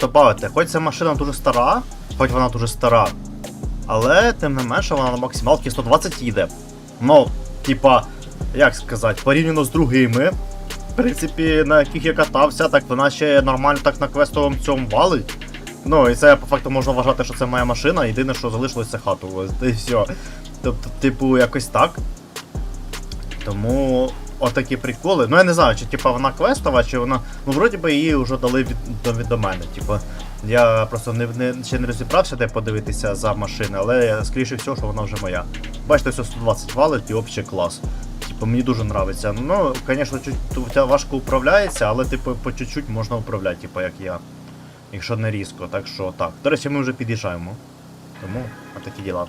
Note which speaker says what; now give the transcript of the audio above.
Speaker 1: хотів хоч ця машина дуже стара, хоч вона дуже стара, але тим не менше вона на максималці 120 їде. Ну, типа, як сказати, порівняно з другими, в принципі, на яких я катався, так вона ще нормально так на квестовому цьому валить. Ну, і це по факту можна вважати, що це моя машина, єдине, що залишилось це хату. І все. Тобто, типу, якось так. Тому отакі приколи. Ну я не знаю, чи типа вона квестова, чи вона. Ну, вроді би її вже дали від, до, від до мене. Типу, я просто не, не, ще не розібрався, де подивитися за машини, але скоріше всього, що вона вже моя. Бачите, все 120 валить і взагалі клас. Типу, мені дуже подобається. Ну, звісно, чуть важко управляється, але типу по чуть-чуть можна управляти, типу, як я. Якщо не різко, так що так. До речі, ми вже під'їжджаємо. Тому отакі діла.